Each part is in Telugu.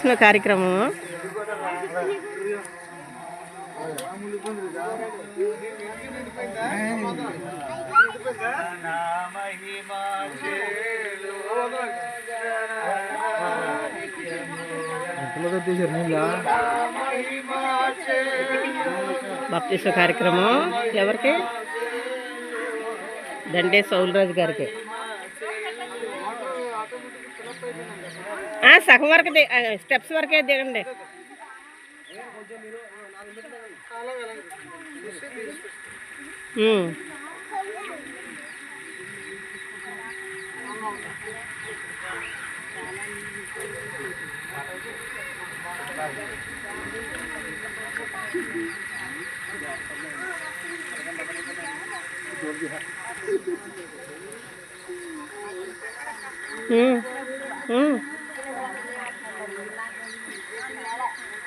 చేసిన కార్యక్రమం. బాప్తీస కార్యక్రమం ఎవరికి? దండే సౌలరాజు గారికి. సగం వరకు ది- ఆ, స్టెప్స్ వరకే దిగండి ఉమ్. ఉమ్.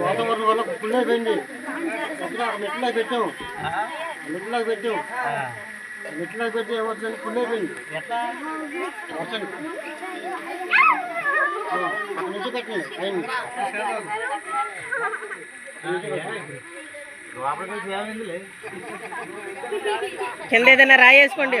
వాతావరణం వల్ల పుల్లే పోయింది మెట్లా పెట్టాం మెట్లా పెట్టాము మెట్లా పెట్టి ఏమవుతుంది పుల్లే పోయింది వర్షం నుంచి పోయింది కింద ఏదైనా రాయేసుకోండి.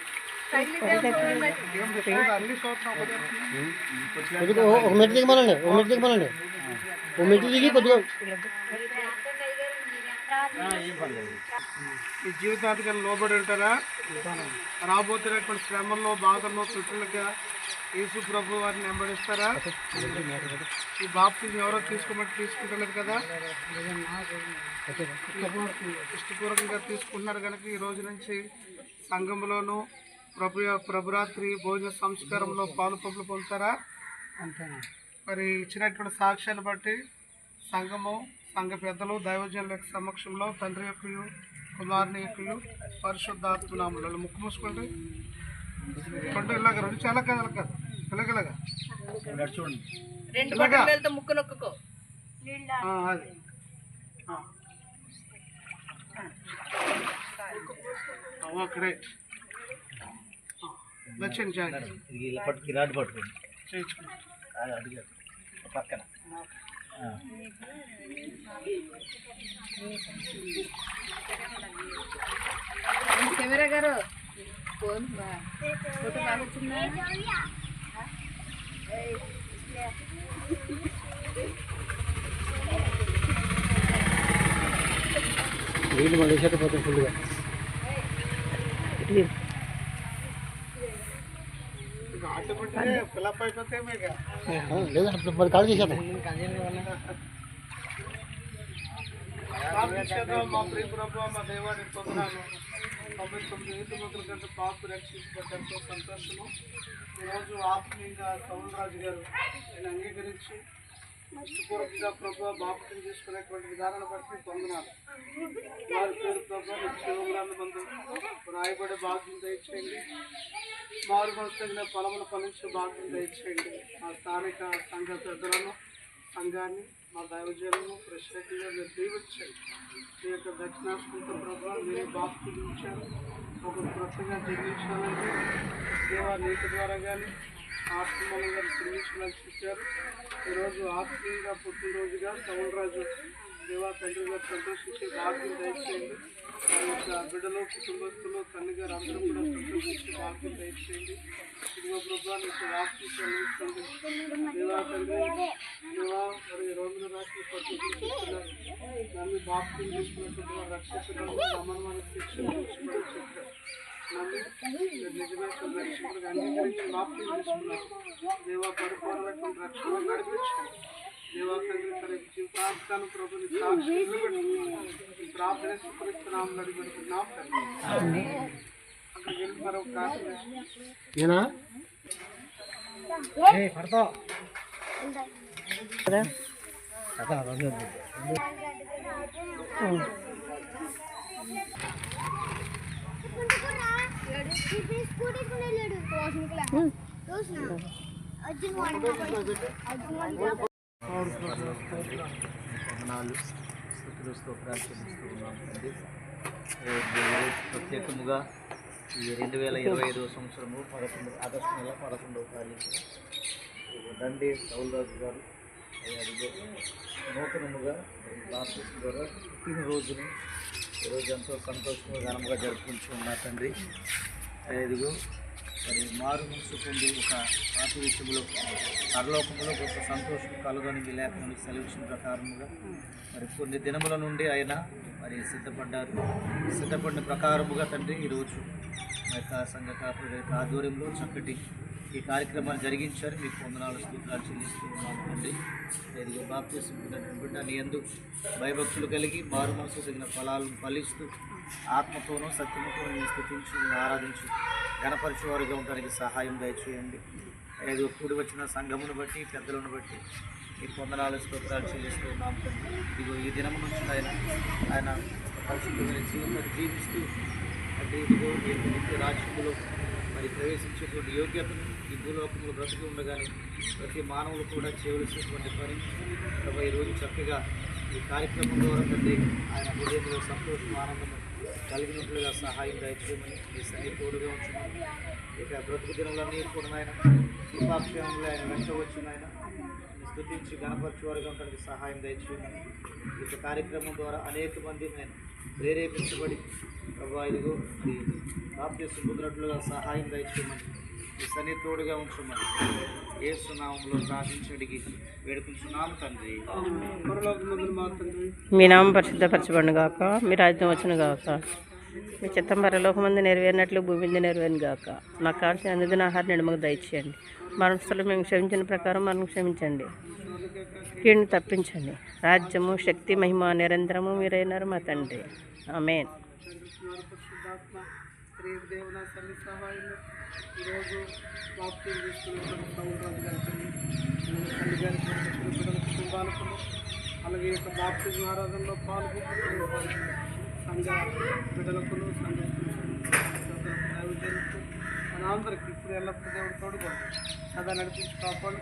కొద్దిగా ఒక మెట్టు దిగమనండి ఒక మెట్టు దిగమనండి ఒక మెట్టు దిగి కొద్దిగా ఈ జీవితానికి లోబడి ఉంటారా రాబోతున్నటువంటి శ్రమల్లో బాధల్లో చుట్టూలుగా యేసు ప్రభు వారిని వెంబడిస్తారా ఈ బాప్తిని ఎవరో తీసుకోమంటే తీసుకుంటలేదు కదా ఇష్టపూర్వకంగా తీసుకుంటున్నారు కనుక ఈ రోజు నుంచి సంఘంలోనూ ప్రభు ప్రభురాత్రి భోజన సంస్కారంలో పాలు పప్పులు పొందుతారా? మరి ఇచ్చినటువంటి సాక్ష్యాన్ని బట్టి సంఘము సంఘ పెద్దలు దైవజనుల యొక్క సమక్షంలో తండ్రి యొక్క కుమారుని యొక్క పరిశుద్ధాత్మనాములు ముక్కు మూసుకోండి. కొండ ఇలాగ రెండు చాలా కదా కాదు రెండు ఇలాగా. ముక్కు నొక్కుకో. అది. ఆ. ఓకే రైట్ వచ్చండి జాగ్రత్త కిరాడు పట్టుకోండి చేయించుకోండి పక్కన కెమెరా గారు ఫోన్ బా- ఫోటో బాగా వచ్చిందా నీళ్ళు మళ్ళీ పోతాయి ఫుల్గా ఆటోమేటిక్గా మరి కాల్ చేసేద్దాం మా ప్రియ ప్రభు మా దేవాన్ని పొందాను తొంభై తొమ్మిది ఐదు వందల గంట పాపు రక్షించబట్టి సంతోషము ఈరోజు ఆత్మీయంగా రాజు గారు ఆయన అంగీకరించి ఇష్టపూర్వకంగా ప్రభు బాప్తిని తీసుకునేటువంటి విధానాన్ని బట్టి పొందినారు వారి పేరు ప్రభు నిత్యములను మందు రాయబడే భాగ్యం దయచేయండి. మారు మనసు పొలములు ఫలించే భాగ్యం దయచేయండి. మా స్థానిక సంఘ పెద్దలను సంఘాన్ని మా దైవజనులను ప్రత్యేకంగా మీరు దీవించండి. మీ యొక్క దక్షిణాశ్వంత ప్రభావం మీరే బాప్తిని ఇచ్చారు. ఒక క్రొత్తగా జన్మించాలని దేవా నీటి ద్వారా కానీ ఆత్మూలంగా జన్మించాలని చెప్పారు. ఈరోజు ఆత్మీయంగా పుట్టినరోజుగా సౌలరాజు దేవా తండ్రి గారు సంతోషించే భాగ్యం దయచేయండి ఆ యొక్క బిడ్డలో కుటుంబస్తులు తల్లి గారు అందరూ కూడా సంతోషించి భాగ్యం దయచేయండి ఇదిగో ప్రభా నీకు చెల్లిస్తుంది దేవా తండ్రి దేవా మరి ఈ రోజున రాత్రి పట్టు తీసుకున్నారు బాప్తిని తీసుకున్నటువంటి వారు రక్షించడానికి అమరమైన దేవా పరిపూర్ణమైనటువంటి రక్షణ నడిపించండి దేవా తండ్రి తన జీవితాంతాన్ని ప్రభుని సాక్షి ప్రార్థన సుపరిస్తున్నాం నడిపెడుతున్నాం తండ్రి మరొక ప్రార్థన ఏనా వందనాలు స్థుతులు ఉన్నాం తండ్రి ప్రత్యేకముగా ఈ రెండు వేల ఇరవై ఐదవ సంవత్సరము పదకొండు ఆగస్టు నెల పదకొండవ తారీఖు. దండి సౌలరాజు గారు నూతనముగా బాప్టిస్ట్ ద్వారా పుట్టినరోజును ఈరోజు ఎంతో సంతోషంగా ఘనంగా జరుపుకుంటూ ఉన్నా తండ్రి. ఇదిగో మరి మారు మనసు పొంది ఒక పాత విషయంలో పరలోకంలో గొప్ప సంతోషం కలుగని మీ సెలవుషన్ ప్రకారముగా మరి కొన్ని దినముల నుండి ఆయన మరి సిద్ధపడ్డారు. సిద్ధపడిన ప్రకారముగా తండ్రి ఈరోజు మరి యొక్క సంఘ కాపుల ఆధ్వర్యంలో చక్కటి ఈ కార్యక్రమాన్ని జరిగించారు. మీకు వందనాలు స్తోత్రాలు చెల్లిస్తూ ఉన్నాము తండ్రి. ఇదిగో బాప్తీసం బిడ్డ నీ ఎందు భయభక్తులు కలిగి మారు మనసు తగిన ఫలాలను ఫలిస్తూ ఆత్మతోనూ సత్యముతోనూ నేను స్థుతించి ఆరాధించి. గణపరిచేవారుగా ఉండడానికి సహాయం దయచేయండి. ఏదో కూడి వచ్చిన సంఘమును బట్టి పెద్దలను బట్టి ఈ పొందనాలు స్తోత్రాలు చెల్లిస్తూ ఉన్నాం ఇదిగో ఈ దినము నుంచి ఆయన ఆయన పరిశుద్ధమైన జీవితాన్ని జీవిస్తూ అంటే ఇదిగో నిత్య రాజ్యంలో మరి ప్రవేశించేటువంటి యోగ్యతను ఈ భూలోకంలో బ్రతుకు ఉండగానే ప్రతి మానవులు కూడా చేయవలసినటువంటి పని. ప్రభు రోజు చక్కగా ఈ కార్యక్రమం ద్వారా తండ్రి ఆయన హృదయంలో సంతోషం ఆనందం కలిగినట్లుగా సహాయం దయచేయమని మీ సన్ని తోడుగా ఉంచమని ఇక బ్రతుకు దినాలన్నీ కూడా ఆయన కృపాక్షేమంలో ఆయన వెంట వచ్చిన ఆయన స్థుతించి గణపరచువారుగా ఉండడానికి సహాయం దయచేయమని ఈ కార్యక్రమం ద్వారా అనేక మంది ఆయన ప్రేరేపించబడి ప్రభా ఇదిగో ఈ బాప్తీసం పొందినట్లుగా సహాయం దయచేయమని సన్ని తోడుగా ఉంచమని ఏ సునామంలో ప్రార్థించడికి వేడుకుంటున్నాము తండ్రి మా తండ్రి. మీ నామం పరిశుద్ధపరచబడిన గాక. మీ రాజ్యం వచ్చిన గాక. మీ చిత్తం పరలోకమంది నెరవేరినట్లు భూమి మీద నెరవేరిన గాక. నాకు కావాల్సిన అందుదిన ఆహారం మాకు దయచేయండి. మనసులో మేము క్షమించిన ప్రకారం మనం క్షమించండి. కీడుని తప్పించండి. రాజ్యము శక్తి మహిమ నిరంతరము మీరైనారు మా తండ్రి. ఆమెన్. ఈరోజు బాప్తీలు తీసుకున్నటువంటి సౌరాజు గారి తల్లి బిడ్డల కుటుంబాలకు అలాగే ఈ యొక్క బాప్తిజం ఆరాధనలో పాల్గొంటున్న సంఘ బిడ్డలకు సంఘ మనందరికీ ఇప్పుడు ఎల్లప్పుడూ దేవుడు సదా నడిపించి కాపాడు